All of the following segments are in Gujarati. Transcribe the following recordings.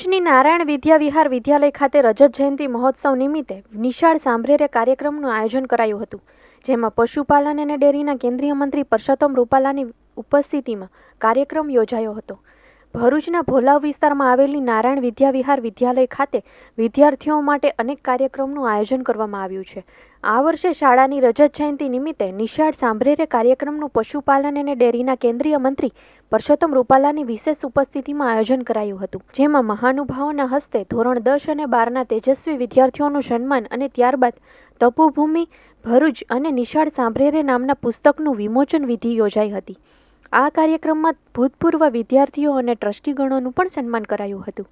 શ્રી નારાયણ વિદ્યા વિહાર વિદ્યાલય ખાતે રજત જયંતિ મહોત્સવ નિમિત્તે નિશાળ સાંભરેરે કાર્યક્રમનું આયોજન કરાયું હતું, જેમાં પશુપાલન અને ડેરીના કેન્દ્રીય મંત્રી પરસોત્તમ રૂપાલાની ઉપસ્થિતિમાં કાર્યક્રમ યોજાયો હતો. ભરૂચના ભોલાવ વિસ્તારમાં આવેલી નારાયણ વિદ્યાવિહાર વિદ્યાલય ખાતે વિદ્યાર્થીઓ માટે અનેક કાર્યક્રમનું આયોજન કરવામાં આવ્યું છે. આ વર્ષે શાળાની રજત જયંતિ નિમિત્તે નિશાળ સાંભરેરે કાર્યક્રમનું પશુપાલન અને ડેરીના કેન્દ્રીય મંત્રી પરસોત્તમ રૂપાલાની વિશેષ ઉપસ્થિતિમાં આયોજન કરાયું હતું. જેમાં મહાનુભાવોના હસ્તે ધોરણ દસ અને બારના તેજસ્વી વિદ્યાર્થીઓનું સન્માન અને ત્યારબાદ તપોભૂમિ, ભરૂચ અને નિશાળ સાંભરેરે નામના પુસ્તકનું વિમોચન વિધિ યોજાઈ હતી. આ કાર્યક્રમમાં ભૂતપૂર્વ વિદ્યાર્થીઓ અને ટ્રસ્ટીગણોનું પણ સન્માન કરાયું હતું.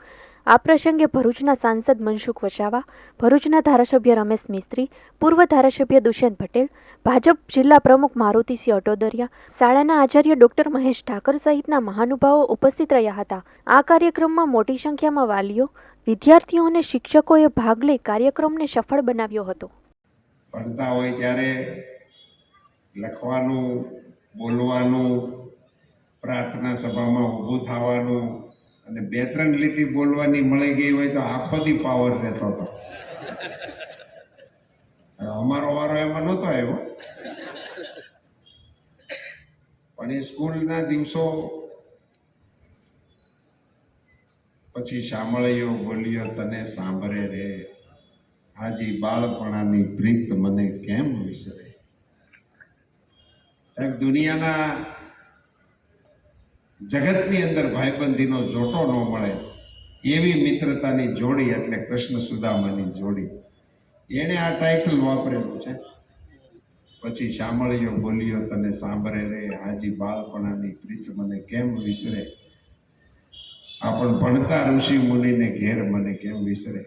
આ પ્રસંગે ભરૂચના સાંસદ મનસુખ વસાવા, ભરૂચના ધારાસભ્ય રમેશ મિસ્ત્રી, પૂર્વ ધારાસભ્ય દુષ્યંત પટેલ, ભાજપ જિલ્લા પ્રમુખ મારુતિસિંહ અટોદરિયા, શાળાના આચાર્ય ડોક્ટર મહેશ ઠાકર સહિતના મહાનુભાવો ઉપસ્થિત રહ્યા હતા. આ કાર્યક્રમમાં મોટી સંખ્યામાં વાલીઓ, વિદ્યાર્થીઓ અને શિક્ષકોએ ભાગ લઈ કાર્યક્રમને સફળ બનાવ્યો હતો. ભણતા હોય ત્યારે લખવાનું, બોલવાનું પ્રાર્થના સભામાં ઊભું થવાનું અને બે ત્રણ લીટી બોલવાની મળી ગઈ હોય તો આખો દી પાવર રહેતો હતો. અમારો વારો એમાં નહોતો આવ્યો. પણ એ સ્કૂલના દિવસો પછી સાંભળ્યો બોલ્યો, તને સાંભળે રે. હાજી બાળપણાની પ્રીત મને કેમ વિસરે? સાહેબ, દુનિયાના જગતની અંદર ભાઈબંધીનો જોટો ન મળે, એવી મિત્રતાની જોડી એટલે કૃષ્ણ સુદામાની જોડી. એણે આ ટાઇટલ વાપરેલું છે. પછી સાંભળ્યો, બોલ્યો, તને સાંભળે રે, હાજી બાળપણાની પ્રીત મને કેમ વિસરે? આપણ ભણતા ઋષિ મુનિને ઘેર મને કેમ વિસરે?